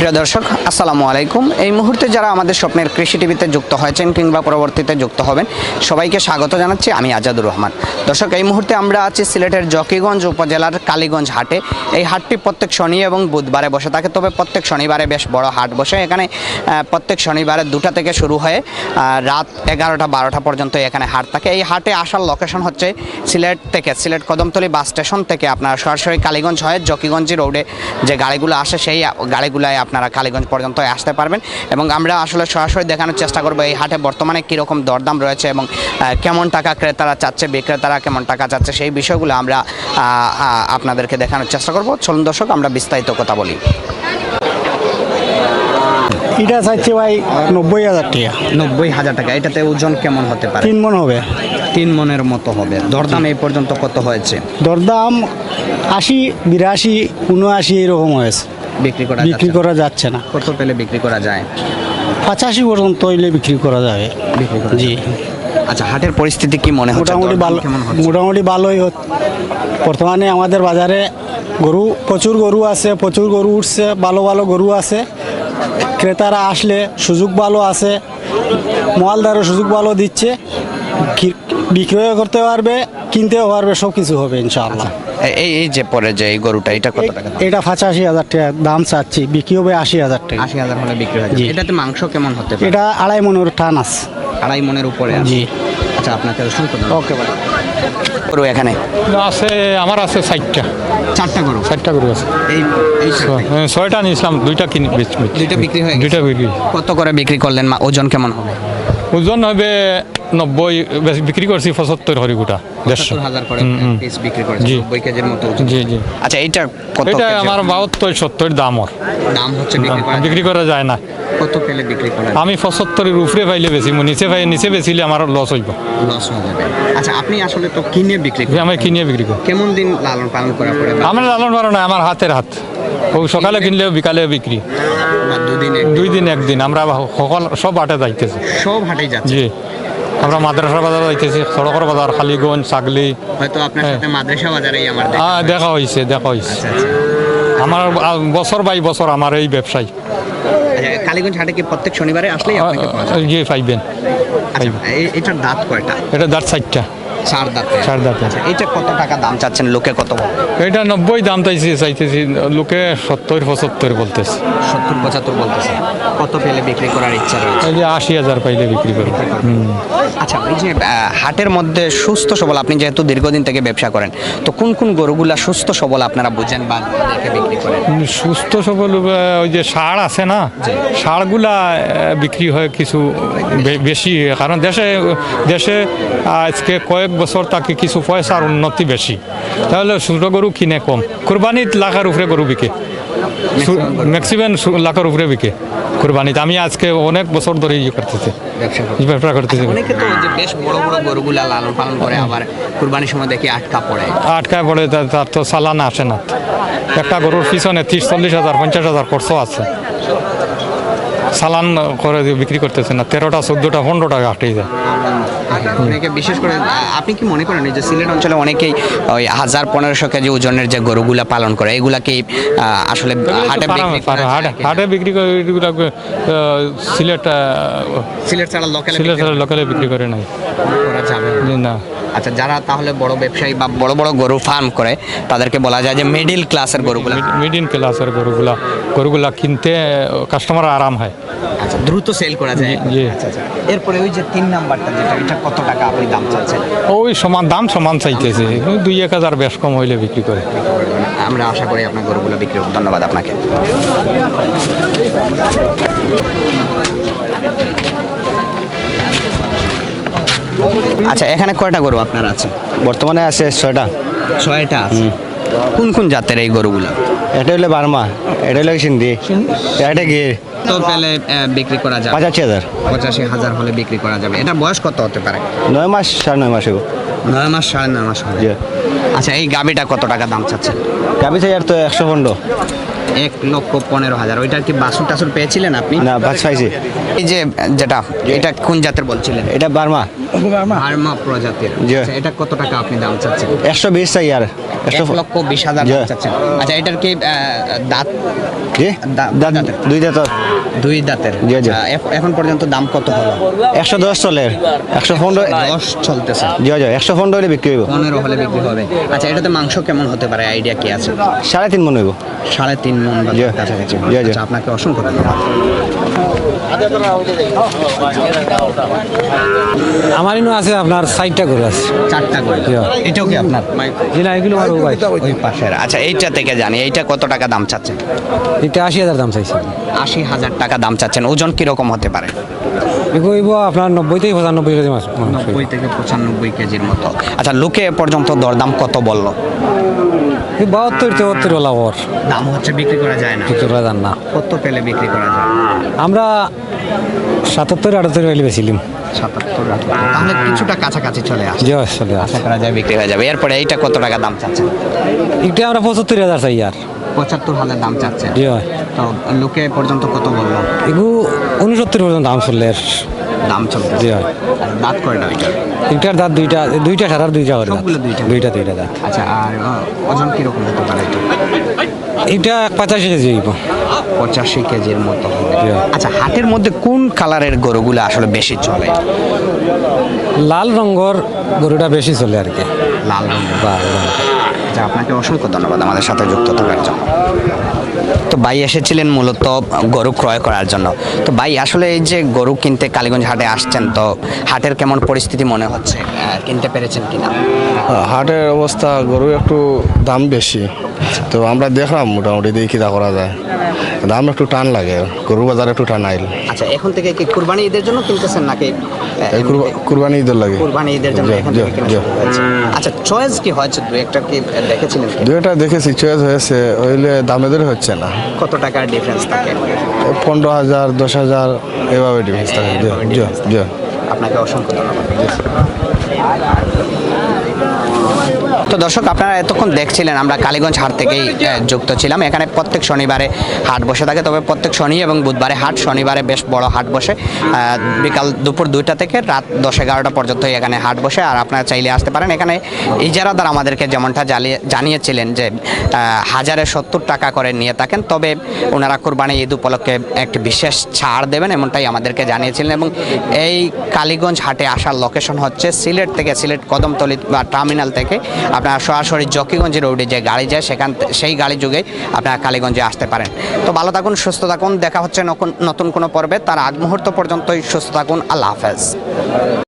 প্রিয় দর্শক, আসসালামু আলাইকুম। এই মুহূর্তে যারা আমাদের স্বপ্নের কৃষি টিভিতে যুক্ত হয়েছেন কিংবা পরবর্তীতে যুক্ত হবেন, সবাইকে স্বাগত জানাচ্ছি। আমি আজাদুর রহমান। দর্শক, এই মুহূর্তে আমরা আছি সিলেটের জকিগঞ্জ উপজেলার কালীগঞ্জ হাটে। এই হাটটি প্রত্যেক শনি এবং বুধবারে বসে থাকে, তবে প্রত্যেক শনিবারে বেশ বড় হাট বসে। এখানে প্রত্যেক শনিবারে দুটা থেকে শুরু হয়ে রাত এগারোটা বারোটা পর্যন্ত এখানে হাট থাকে। এই হাটে আসার লোকেশন হচ্ছে সিলেট থেকে, সিলেট কদমতলি বাস স্টেশন থেকে। আপনার সরাসরি কালীগঞ্জ হয়ে জকিগঞ্জ রোডে যে গাড়িগুলো আসে, সেই গাড়িগুলোয় আপনারা কালীগঞ্জ পর্যন্ত আসতে পারবেন। এবং আমরা আসলে সরাসরি দেখানোর চেষ্টা করব এই হাটে বর্তমানে কীরকম দরদাম রয়েছে এবং কেমন টাকা ক্রেতারা চাচ্ছে বিক্রেতারা কেমন টাকা চাচ্ছে সেই বিষয়গুলো আমরা আপনাদেরকে দেখানোর চেষ্টা করব। চলুন দর্শক আমরা বিস্তারিত কথা বলি। এটা চাইছে ভাই নব্বই হাজার টাকা। নব্বই হাজার টাকা। এটাতে ওজন কেমন হতে পারে? তিন মন হবে। তিন মনের মতো হবে। দরদাম এই পর্যন্ত কত হয়েছে? দরদাম আশি বিরাশি উনআশি এরকম হয়েছে। বিক্রি করা বিক্রি করা যাচ্ছে না। কত পেলে বিক্রি করা যায়? পঁচাশি পর্যন্ত হইলে বিক্রি করা যাবে। বিক্রি করা জি। আচ্ছা হাটের পরিস্থিতি কি মনে হচ্ছে? মোটামুটি ভালো মোটামুটি ভালোই হচ্ছে। বর্তমানে আমাদের বাজারে গরু প্রচুর গরু আছে প্রচুর গরু উঠছে ভালো ভালো গরু আছে। ক্রেতারা আসলে সুযোগ ভালো আছে মালদারও সুযোগ ভালো দিচ্ছে। বিক্রয় করতে পারবে কিনতেও পারবে সব কিছু হবে ইনশাআল্লাহ। এই- এই এই যে পরে যে এই গরুটা এটা কত টাকা? এটা পঁচাশি হাজার টাকা দাম চাচ্ছি বিক্রি হবে আশি হাজার টাকা। আশি হাজার হলে বিক্রি হয়ে এটাতে মাংস কেমন হতে পারে? এটা আড়াই মনের টান আছে। আড়াই মনের উপরে জি। আচ্ছা আপনাকে অসংখ্য ওকে ভাই। গরু এখানে? আছে আমার আছে ষাটটা চারটা গরু? ষাটটা গরু আছে। এই এই হ্যাঁ, ছয়টা নিয়েছিলাম দুইটা কিনে দুইটা বিক্রি হয়ে গেছে? দুইটা বিক্রি। কত করে বিক্রি করলেন? মা ওজন কেমন হবে? ওজন হবে নব্বই বেশ বিক্রি করছি পঁচাত্তর দেড়শো। করে হুম, হুম। বিক্রি জি। জি জি। আচ্ছা এইটা কত এটা আমার বাহাত্তর সত্তর দাম ওর। দাম হচ্ছে বিক্রি করা যায় না। কত পেলে বিক্রি করেন আমি পঁচাত্তরের উপরে পাইলে বেশি নিচে পাই নিচে বেচিলে আমার লস হইব। লস হয়ে যাবে। আচ্ছা আপনি আসলে তো কিনে বিক্রি করেন আমি কিনে বিক্রি করি। কেমন দিন লালন পালন করার পরে আমার লালন পালন আমার হাতের হাত। ও সকালে কিনলেও বিকালে বিক্রি। দুই দিন একদিন। আমরা সকল সব হাটে যাইতেছি। সব হাটেই যাচ্ছে? জি। আমরা মাদ্রাসা বাজার যাইতেছি সড়কের বাজার খালিগঞ্জ ছাগলি হয়তো আপনার হ্যাঁ। সাথে মাদ্রাসা বাজারেই আমার দেখা হ্যাঁ হয়েছে। দেখা হয়েছে দেখা হয়েছে। আচ্ছা আচ্ছা। আমার বছর বাই বছর আমার এই ব্যবসায়। আচ্ছা, কালীগঞ্জ হাটে কি প্রত্যেক শনিবারে আসলেই আপনাকে পাওয়া যায়? পাইবেন। আচ্ছা এটার দাঁত কয়টা? এটা দাঁত চারটা। চার দাঁত চার দাঁতে আচ্ছা এটা কত টাকা দাম চাচ্ছেন? লোকে কত? এটা নব্বই দাম চাইছি চাইতেছি লোকে সত্তর পঁচাত্তর বলতেছে। সত্তর পঁচাত্তর বলতেছে। কত পেলে বিক্রি করার ইচ্ছা রয়েছে? এই যে আশি হাজার পাইলে বিক্রি করব। আচ্ছা এই যে হাটের মধ্যে সুস্থ সবল আপনি যেহেতু দীর্ঘদিন থেকে ব্যবসা করেন তো কোন কোন গরুগুলা সুস্থ সবল আপনারা বুঝেন বা বিক্রি করেন? সুস্থ সবল ওই যে সার আছে না সারগুলা বিক্রি হয় কিছু বেশি। কারণ দেশে দেশে আজকে কয়েক বছর তাকে কিছু পয়সার উন্নতি বেশি। তাহলে ছোট গরু কিনে কম। কোরবানিত লাখের উপরে গরু বিকে। ম্যাক্সিমাম লাখের উপরে বিকে। কোরবানিতে। আমি আজকে অনেক বছর ধরে ইয়ে করতেছি। ব্যবসা করতেছি। অনেকে তো যে বেশ বড় বড় গরুগুলা লালন পালন করে আবার কুরবানির সময় দেখি আটকা পড়ে। তার তো চালান আসে না। একটা গরুর পিছনে ত্রিশ চল্লিশ হাজার পঞ্চাশ হাজার খরচ আছে। চালান করে বিক্রি করতেছে না তেরোটা চোদ্দোটা পনেরো টাকা আটকে যায়। অনেকে বিশেষ করে আপনি কি মনে করেন যে সিলেট অঞ্চলে অনেকেই ওই হাজার পনেরোশো কেজি ওজনের যে গরুগুলা পালন করে এগুলা কি আসলে হাটে বিক্রি হাটে বিক্রি করে এগুলা, সিলেট সিলেট ছাড়া লোকালে সিলেট লোকালে বিক্রি করে নাই। না। আচ্ছা যারা তাহলে বড় ব্যবসায়ী বা বড় বড় গরু ফার্ম করে তাদেরকে বলা যায় যে মিডিল ক্লাসের গরুগুলো। মিডিয়াম ক্লাসের গরুগুলা গরুগুলা কিনতে কাস্টমার আরাম হয়। আচ্ছা দ্রুত সেল করা যায়। আচ্ছা আচ্ছা। এরপরে ওই যে তিন নাম্বারটা যেটা এটা কত টাকা আপনি দাম চাচ্ছেন? ওই সমান দাম সমান চাইতেছে। দুই এক হাজার বেশ কম হইলে বিক্রি করে। আমরা আশা করি আপনার গরুগুলো বিক্রি হবে। ধন্যবাদ আপনাকে। আচ্ছা এখানে কয়টা গরু আপনার আছে? বর্তমানে আছে ছয়টা। ছয়টা কোন কোন জাতের এই গরুগুলো? এটা হলো বার্মা এটা হলো সিন্ধি এটা গিয়ে তো পেলে বিক্রি করা যাবে। পঁচাশি হাজার। পঁচাশি হাজার হলে বিক্রি করা যাবে। এটা বয়স কত হতে পারে? নয় মাস সাড়ে নয় মাস এগো নয় মাস সাড়ে নয় মাস আচ্ছা এই গাবিটা কত টাকা দাম চাচ্ছে গাবি চাই আর তো একশো পনেরো। এক লক্ষ পনেরো হাজার। ওইটার কি বাসুর টাসুর পেয়েছিলেন আপনি? না বাস পাইছি। এই যে যেটা এটা কোন জাতের বলছিলেন এটা বার্মা। আর্মা প্রজাতির। আচ্ছা, এটা কত টাকা আপনি দাম চাচ্ছেন? একশো বিশ চাই আর একশো এক লক্ষ বিশ হাজার চাচ্ছেন। আচ্ছা এটার কি দাঁত? দাঁত দাঁতের। দুই দাঁতের। জি, জি। এখন পর্যন্ত দাম কত হলো? একশো দশ চলে। একশো পনেরো দশ চলতেছে। জি জি। একশো পনেরো হলে বিক্রি হইব। পনেরো হলে বিক্রি হবে। আচ্ছা এটাতে মাংস কেমন হতে পারে? আইডিয়া কি আছে? সাড়ে তিন মন হইব। সাড়ে তিন মন কাছাকাছি জি, জি। আচ্ছা আপনাকে অসংখ্য ধন্যবাদ। আমার ইনো আছে আপনার সাইডটা করে আছে। চারটা করে। এটাও কি আপনার? জি না এগুলো আমার ভাই ওই পাশের। আচ্ছা এইটা থেকে জানি এইটা কত টাকা দাম চাচ্ছেন? এটা আশি হাজার দাম চাইছেন আশি হাজার টাকা দাম চাচ্ছেন ওজন কীরকম হতে পারে? এগুলো আপনার নব্বই থেকে পঁচানব্বই কেজি মাছ। নব্বই থেকে পঁচানব্বই কেজির মতো। আচ্ছা লোকে পর্যন্ত দরদাম কত বলল? বাহাত্তর চুয়াত্তর ওলা ওর দাম হচ্ছে বিক্রি করা যায় না। কিছু করা যায় না। কত পেলে বিক্রি করা যায়? আমরা সাতাত্তর আটাত্তর হইলে বেছিলাম সাতাত্তর তাহলে কিছুটা কাছাকাছি চলে আসে। জি চলে আশা করা যায় বিক্রি হয়ে যাবে। এরপরে এইটা কত টাকা দাম চাচ্ছেন? এটা আমরা পঁচাত্তর হাজার চাই আর। পঁচাত্তর হাজার দাম চাচ্ছে জি তো লোকে পর্যন্ত কত বলল? এগুলো উনসত্তর পর্যন্ত দাম চললে দাম জি হয়। দাঁত কয়টা ওইটার এটার দাঁত দুইটা দুইটা সারার দুইটা সবগুলো দুইটা? দুইটা দুইটা দাঁত। আচ্ছা আর আহ, ওজন কীরকম হতে পারে এটা? এটা পঁচাশি কেজি হইব। পঁচাশি কেজির মতো হবে। আচ্ছা হাটের মধ্যে কোন কালারের গরুগুলো আসলে বেশি চলে? লাল রঙর গরুটা বেশি চলে আর কি। লাল রঙের। রঙ। আচ্ছা আপনাকে অসংখ্য ধন্যবাদ আমাদের সাথে যুক্ত থাকার জন্য। তো ভাই এসেছিলেন মূলত গরু ক্রয় করার জন্য। তো ভাই আসলে এই যে গরু কিনতে কালীগঞ্জ হাটে আসছেন তো হাটের কেমন পরিস্থিতি মনে হচ্ছে? কিনতে পেরেছেন কিনা? হাটের অবস্থা গরু একটু দাম বেশি। তো আমরা দেখলাম মোটামুটি দেখি কিরা করা যায়। দাম একটু টান লাগে গরু বাজার একটু টান আইল। আচ্ছা এখন থেকে কি কুরবানি ঈদের জন্য কিনতেছেন নাকি এই কুরবানি ঈদের লাগে। কুরবানি ঈদের জন্য আচ্ছা চয়েস কি হয়েছে দু একটা কি দেখেছিলেন? কি? দু একটা দেখেছি চয়েস হয়েছে হইলে দামে দরে হচ্ছে না। কত টাকার ডিফারেন্স থাকে? পনেরো হাজার দশ হাজার এভাবে ডিফারেন্স থাকে। আপনাকে অসংখ্য ধন্যবাদ। তো দর্শক, আপনারা এতক্ষণ দেখছিলেন, আমরা কালীগঞ্জ হাট থেকেই যুক্ত ছিলাম। এখানে প্রত্যেক শনিবারে হাট বসে থাকে। তবে প্রত্যেক শনি এবং বুধবারে হাট, শনিবারে বেশ বড় হাট বসে। বিকাল দুপুর দুইটা থেকে রাত দশ এগারোটা পর্যন্ত এখানে হাট বসে। আর আপনারা চাইলে আসতে পারেন। এখানে ইজারাদার আমাদেরকে যেমনটা জানিয়েছিলেন যে হাজারে সত্তর টাকা করে নিয়ে থাকেন। তবে ওনারা কোরবানি ঈদ উপলক্ষে একটি বিশেষ ছাড় দেবেন, এমনটাই আমাদেরকে জানিয়েছিলেন। এবং এই কালীগঞ্জ হাটে আসার লোকেশন হচ্ছে সিলেট থেকে, সিলেট কদমতলি বা টার্মিনাল থেকে আপনারা সরাসরি জকিগঞ্জের রোডে যে গাড়ি যায়, সেখান সেই গাড়ি যুগে আপনারা কালীগঞ্জে আসতে পারেন। তো ভালো থাকুন, সুস্থ থাকুন, দেখা হচ্ছে নতুন নতুন কোনো পর্বে। তার আগ মুহূর্ত পর্যন্তই সুস্থ থাকুন, আল্লাহ হাফেজ।